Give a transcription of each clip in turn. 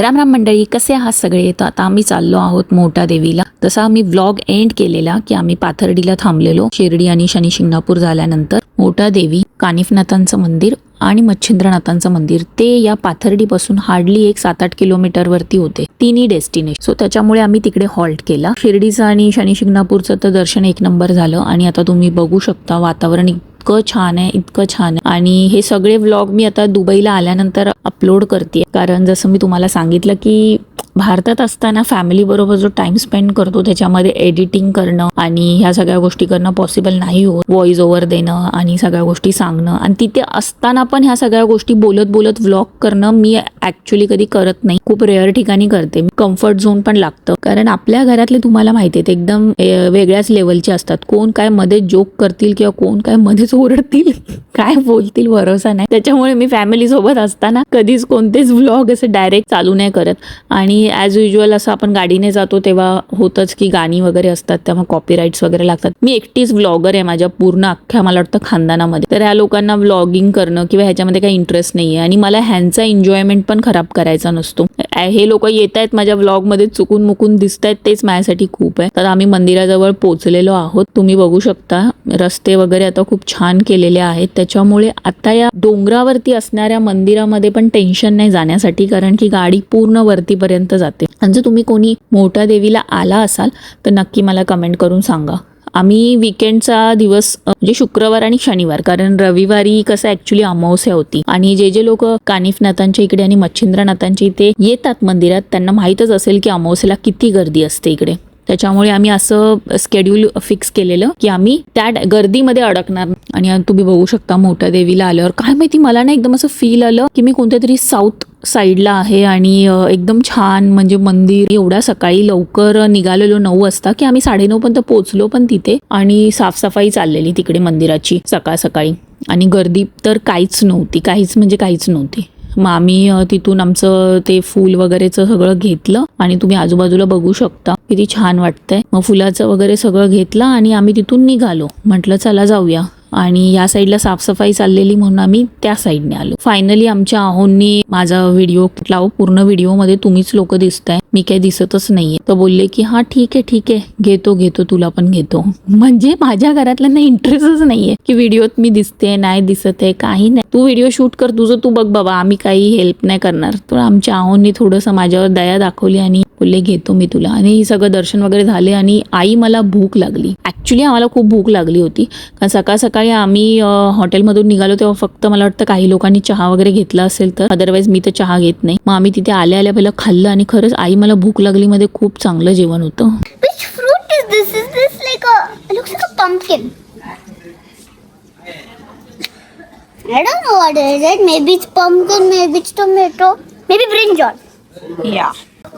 राम राम मंडळी कसे आहात सगळे? तर आता आम्ही चाललो आहोत मोठा देवीला. तसा आम्ही व्लॉग एंड केलेला की आम्ही पाथर्डीला थांबलेलो शिर्डी आणि शनी शिंगणापूर झाल्यानंतर. मोठा देवी कानिफनाथांचं मंदिर आणि मच्छिंद्रनाथांचं मंदिर ते या पाथर्डीपासून हार्डली एक सात आठ किलोमीटर वरती होते. तिन्ही डेस्टिनेशन सो त्याच्यामुळे आम्ही तिकडे हॉल्ट केला. शिर्डीचं आणि शनी शिंगणापूरचं तर दर्शन एक नंबर झालं आणि आता तुम्ही बघू शकता वातावरण इतकं छान आहे इतकं छान आहे. आणि हे सगळे व्लॉग मी आता दुबईला आल्यानंतर अपलोड करते कारण जसं मी तुम्हाला सांगितलं की भारतात असताना फॅमिलीबरोबर जो टाइम स्पेंड करतो त्याच्यामध्ये एडिटिंग करणं आणि ह्या सगळ्या गोष्टी करणं पॉसिबल नाही होत. व्हॉइस ओव्हर देणं आणि सगळ्या गोष्टी सांगणं. आणि तिथे असताना पण ह्या सगळ्या गोष्टी बोलत बोलत व्लॉग करणं मी ऍक्च्युली कधी करत नाही. खूप रेअर ठिकाणी करते. कम्फर्ट झोन पण लागतं. कारण आपल्या घरातले तुम्हाला माहिती आहेत एकदम वेगळ्याच लेवलचे असतात. कोण काय मध्ये जोक करतील किंवा कोण काय मध्येच ओरडतील काय बोलतील भरोसा नाही. त्याच्यामुळे मी फॅमिली सोबत असताना कधीच कोणतेच व्लॉग असे डायरेक्ट चालू नाही करत. आणि ॲज युजल असं आपण गाडीने जातो तेव्हा होतच की गाणी वगैरे असतात तेव्हा कॉपीराईट्स वगैरे लागतात. मी एकटीच व्लॉगर आहे माझ्या पूर्ण अख्ख्या मला वाटतं खानदानामध्ये. तर ह्या लोकांना व्लॉगिंग करणं किंवा ह्याच्यामध्ये काही इंटरेस्ट नाही आहे आणि मला ह्यांचा एन्जॉयमेंट पण खराब करायचा नसतो. हे लोक येत आहेत माझ्या व्लॉगमध्ये चुकून मुकून दिसत आहेत तेच माझ्यासाठी खूप आहे. तर आम्ही मंदिराजवळ पोचलेलो आहोत. तुम्ही बघू शकता रस्ते वगैरे आता खूप छान केलेले आहेत. त्याच्यामुळे आता या डोंगरावरती असणाऱ्या मंदिरामध्ये पण टेन्शन नाही जाण्यासाठी कारण की गाडी पूर्ण वरतीपर्यंत जाते. आणि जर तुम्ही कोणी मोठ्या देवीला आला असाल तर नक्की मला कमेंट करून सांगा. आम्ही विकेंडचा दिवस म्हणजे शुक्रवार आणि शनिवार कारण रविवारी कसं ऍक्च्युली अमावस्या होती. आणि जे जे लोक कानिफनाथांच्या इकडे आणि मच्छिंद्रनाथांच्या इथे येतात मंदिरात त्यांना माहीतच असेल की अमावस्याला किती गर्दी असते इकडे. त्याच्यामुळे आम्ही असं स्केड्यूल फिक्स केलेलं की आम्ही त्या गर्दीमध्ये अडकणार आणि तुम्ही बघू शकता मोठ्या देवीला आल्यावर. काय माहिती मला ना एकदम असं फील आलं की मी कोणत्या तरी साऊथ साईडला आहे आणि एकदम छान म्हणजे मंदिर. एवढ्या सकाळी लवकर निघालेलो नऊ वाजता की आम्ही साडेनऊ पर्यंत पोहोचलो पण तिथे आणि साफसफाई चाललेली तिकडे मंदिराची सकाळ सकाळी. आणि गर्दी तर काहीच नव्हती काहीच म्हणजे काहीच नव्हती. मग आम्ही तिथून आमचं ते फूल वगैरेचं सगळं घेतलं आणि तुम्ही आजूबाजूला बघू शकता. किती छान वाटतंय. मग फुलाचं वगैरे सगळं घेतलं आणि आम्ही तिथून निघालो. म्हटलं चला जाऊया. आणि या साईडला साफसफाई चाललेली म्हणून आम्ही त्या साईडने आलो. फायनली आमच्या आहोंनी माझा व्हिडिओ लाव हो? पूर्ण व्हिडिओमध्ये तुम्हीच लोक दिसताय. मी काही दिसतच नाहीये. तर बोलले की हा ठीक आहे ठीक आहे. घेतो घेतो तुला पण घेतो. म्हणजे माझ्या घरातल्यांना इंटरेस्टच नाहीये की व्हिडिओत मी दिसते नाही दिसत आहे काही नाही. तू व्हिडिओ शूट कर तुझं तू बघ बाबा. आम्ही काही हेल्प नाही करणार. तर आमच्या आहोंनी थोडंसं माझ्यावर दया दाखवली आणि बोलले घेतो मी तुला. आणि हे सगळं दर्शन वगैरे झाले आणि आई मला भूक लागली. ऍक्च्युली आम्हाला खूप भूक लागली होती. कारण सकाळ सकाळी सकाळी आम्ही हॉटेलमधून निघालो तेव्हा फक्त मला वाटतं काही लोकांनी चहा वगैरे घेतला असेल तर. अदरवाईज मी तर चहा घेत नाही. मग आम्ही तिथे आल्या आल्या पहिला खाल्लं आणि खरंच आई मला भूक लागली मध्ये खूप चांगलं जेवण होतं.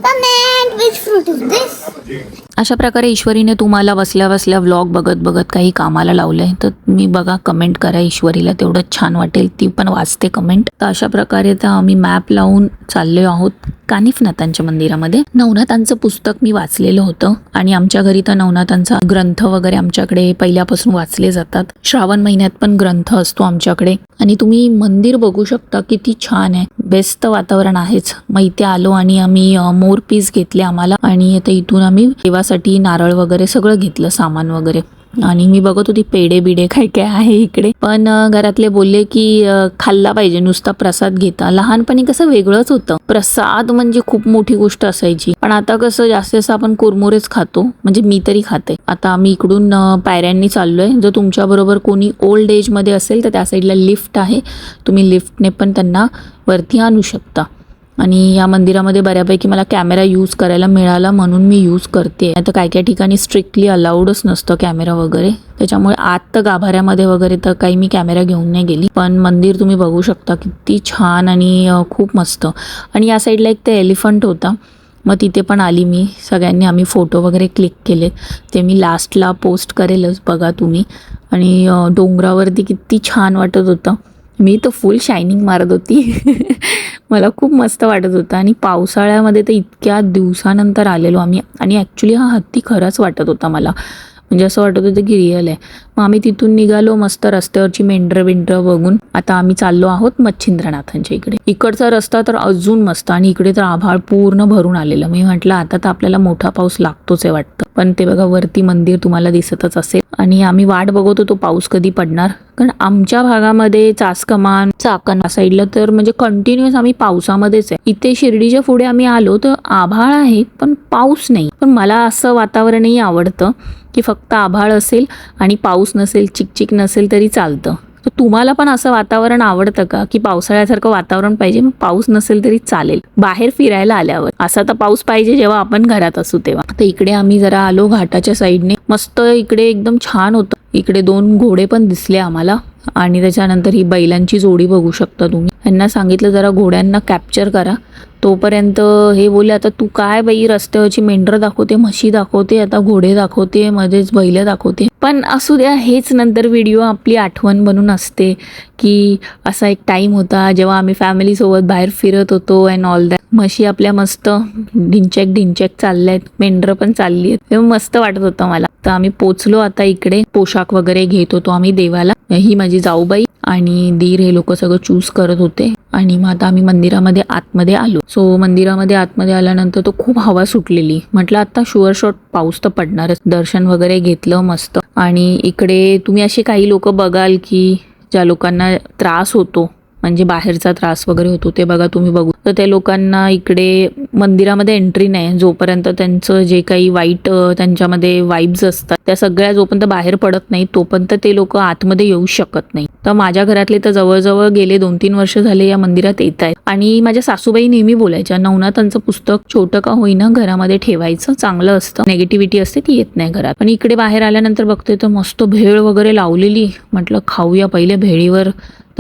Comment which fruit is this? अशा प्रकारे ईश्वरीने तुम्हाला बसल्या बसल्या व्लॉग बघत बघत काही कामाला लावलंय तर तुम्ही बघा कमेंट करा. ईश्वरीला तेवढं छान वाटेल ती पण वाचते कमेंट तर अशा प्रकारे तर आम्ही मॅप लावून चाललो आहोत कानिफनाथांच्या मंदिरामध्ये. नवनाथांचं पुस्तक मी वाचलेलं होतं आणि आमच्या घरी तर नवनाथांचा ग्रंथ वगैरे आमच्याकडे पहिल्यापासून वाचले जातात. श्रावण महिन्यात पण ग्रंथ असतो आमच्याकडे. आणि तुम्ही मंदिर बघू शकता किती छान आहे. बेस्ट वातावरण आहेच. मग इथे आलो आणि आम्ही मोर पीस घेतले आम्हाला आणि आता इथून आम्ही देवासाठी नारळ वगैरे सगळं घेतलं सामान वगैरे. आणि मी बघत होती पेडे बिडे काय काय आहे इकडे. पण घरातले बोलले की खाल्ला पाहिजे नुसता प्रसाद घेता. लहानपणी कसं वेगळंच होतं. प्रसाद म्हणजे खूप मोठी गोष्ट असायची. पण आता कसं जास्त जास्त आपण कुरमुरेच खातो. म्हणजे मी तरी खाते. आता आम्ही इकडून पायऱ्यांनी चाललोय. जर तुमच्या बरोबर कोणी ओल्ड एजमध्ये असेल तर त्या साईडला लिफ्ट आहे. तुम्ही लिफ्टने पण त्यांना वरती आणू शकता. आणि या मंदिरामध्ये बऱ्यापैकी मला कॅमेरा यूज करायला मिळाला म्हणून मी यूज करते. आता काय काय ठिकाणी स्ट्रिक्टली अलाउडच नसतं कॅमेरा वगैरे. त्याच्यामुळे आत तर गाभाऱ्यामध्ये वगैरे तर काही मी कॅमेरा घेऊन नाही गेली. पण मंदिर तुम्ही बघू शकता किती छान आणि खूप मस्त. आणि या साईडला एक ते एलिफंट होता. मग तिथे पण आली मी. सगळ्यांनी आम्ही फोटो वगैरे क्लिक केलेत. ते मी लास्टला पोस्ट करेलच बघा तुम्ही. आणि डोंगरावरती किती छान वाटत होतं. मी तर फुल शायनिंग मारत होती. मला खूप मस्त वाटत होतं आणि पावसाळ्यामध्ये तर इतक्या दिवसानंतर आलेलो आम्ही आणि ॲक्च्युली हा हत्ती खराच वाटत होता मला. म्हणजे असं वाटत होतं की रिअल आहे. मग आम्ही तिथून निघालो मस्त रस्त्यावरची मेंढरं बिंढरं बघून. आता आम्ही चाललो आहोत मच्छिंद्रनाथांच्या इकडे. इकडचा रस्ता तर अजून मस्त आणि इकडे तर आभाळ पूर्ण भरून आलेलं. मी म्हटलं आता तर आपल्याला मोठा पाऊस लागतोच आहे वाटतं. पण ते बघा वरती मंदिर तुम्हाला दिसतच असेल. आणि आम्ही वाट बघत होतो पाऊस कधी पडणार? कारण आमच्या भागामध्ये चासकमान चाकण साईडला तर म्हणजे कंटिन्युअस आम्ही पावसामध्येच आहे. इथे शिर्डीच्या पुढे आम्ही आलो तर आभाळ आहे पण पाऊस नाही. पण मला असं वातावरणही आवडतं की फक्त आभाळ असेल आणि पाऊस नसेल चिकचिक नसेल तरी चालतं. तर तुम्हाला पण असं वातावरण आवडतं का? की पावसाळ्यासारखं वातावरण पाहिजे मग पाऊस नसेल तरी चालेल. बाहेर फिरायला आल्यावर. असा तर पाऊस पाहिजे जेव्हा आपण घरात असू तेव्हा. तर इकडे आम्ही जरा आलो घाटाच्या साईडने. मस्त इकडे एकदम छान होतं. इकडे दोन घोडे पण दिसले आम्हाला. आणि त्याच्यानंतर ही बैलांची जोडी बघू शकता तुम्ही. यांना सांगितलं जरा घोड्यांना कॅप्चर करा. तोपर्यंत हे बोलले आता तू काय बाई रस्त्यावरची मेंढरं दाखवते म्हशी दाखवते आता घोडे दाखवते मध्येच बैल दाखवते. पण असू द्या हेच नंतर व्हिडिओ आपली आठवण बनून असते की असा एक टाईम होता जेव्हा आम्ही फॅमिलीसोबत बाहेर फिरत होतो अँड ऑल दॅट म्हशी आपल्या मस्त ढिंचॅक ढिंचॅक चालल्यात मेंढरं पण चालली आहेत. तेव्हा मस्त वाटत होतं मला. तर आम्ही पोचलो आता इकडे पोशाख वगैरे घेत होतो आम्ही देवाला. ही माझी जाऊबाई आणि दीर हे लोक सगळं चूज करत होते. आणि मग आता आम्ही मंदिरामध्ये आतमध्ये आलो. सो मंदिरामध्ये आतमध्ये आल्यानंतर तो खूप हवा सुटलेली. म्हटलं आता शुअर शॉट पाऊस तर पडणारच. दर्शन वगैरे घेतलं मस्त. आणि इकडे तुम्ही असे काही लोक बघाल की ज्या लोकांना त्रास होतो? म्हणजे बाहेरचा त्रास वगैरे होतो ते बघा तुम्ही बघू. तर त्या लोकांना इकडे मंदिरामध्ये एंट्री नाही. जोपर्यंत त्यांचं जे काही वाईट त्यांच्यामध्ये वाईब्स असतात त्या सगळ्या जोपर्यंत बाहेर पडत नाही तोपर्यंत ते लोक आतमध्ये येऊ शकत नाही. तर माझ्या घरातले तर जवळजवळ गेले दोन तीन वर्ष झाले या मंदिरात येत आहेत. आणि माझ्या सासूबाई नेहमी बोलायच्या नवनाथांचं पुस्तक छोटं का होईना घरामध्ये ठेवायचं चांगलं असतं. नेगेटिव्हिटी असते ती येत नाही घरात. पण इकडे बाहेर आल्यानंतर बघते तर मस्त भेळ वगैरे लावलेली. म्हटलं खाऊया पहिले भेळीवर.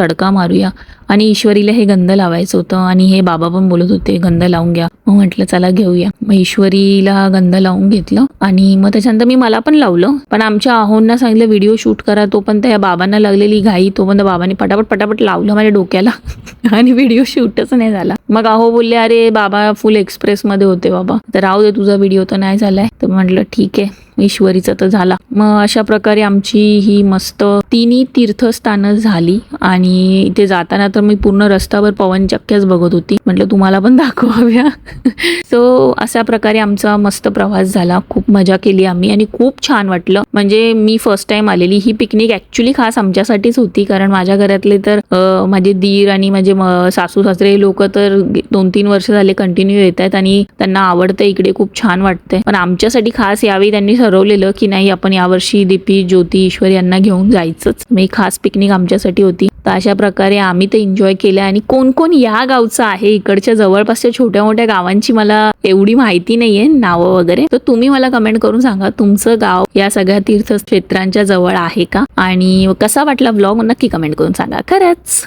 तडका मारूया. आणि ईश्वरीला हे गंध लावायचं होतं. आणि हे बाबा पण बोलत होते गंध लावून घ्या. मग म्हटलं चला घेऊया. मग ईश्वरीला गंध लावून घेतलं. आणि मग त्याच्यानंतर मी मला पण लावलं. पण आमच्या आहोंना सांगितलं व्हिडिओ शूट करा. तो पण त्या बाबांना लागलेली घाई तो पण बाबांनी पटापट पटापट लावलं माझ्या डोक्याला. आणि व्हिडिओ शूटच नाही झाला. मग आहो बोलले अरे बाबा फुल एक्सप्रेस मध्ये होते बाबा. तर राहू दे तुझा व्हिडिओ तर नाही झालाय. तर म्हटलं ठीक आहे. ईश्वरीचा तर झाला. मग अशा प्रकारे आमची ही मस्त तिन्ही तीर्थस्थानं झाली. आणि आणि इथे जाताना तर मी पूर्ण रस्त्यावर पवनचक्क्याच बघत होती. म्हटलं तुम्हाला पण दाखवाव्या. सो अशा प्रकारे आमचा मस्त प्रवास झाला. खूप मजा केली आम्ही आणि खूप छान वाटलं. म्हणजे मी फर्स्ट टाइम आलेली. ही पिकनिक ऍक्च्युली खास आमच्यासाठीच होती. कारण माझ्या घरातले तर माझे दीर आणि माझे सासू सासरे लोक तर दोन तीन वर्ष झाले कंटिन्यू येत आहेत आणि त्यांना आवडतं इकडे. खूप छान वाटतंय. पण आमच्यासाठी खास यावेळी त्यांनी ठरवलेलं की नाही आपण यावर्षी दीपी ज्योती ईश्वर यांना घेऊन जायचंच. मी खास पिकनिक आमच्यासाठी होती. तर अशा प्रकारे आम्ही तर एन्जॉय केलं. आणि कोण कोण या गावचं आहे? इकडच्या जवळपासच्या छोट्या मोठ्या गावांची मला एवढी माहिती नाहीये नावं वगैरे. तर तुम्ही मला कमेंट करून सांगा तुमचं गाव या सगळ्या तीर्थक्षेत्रांच्या जवळ आहे का? आणि कसा वाटला ब्लॉग नक्की कमेंट करून सांगा. खरंच!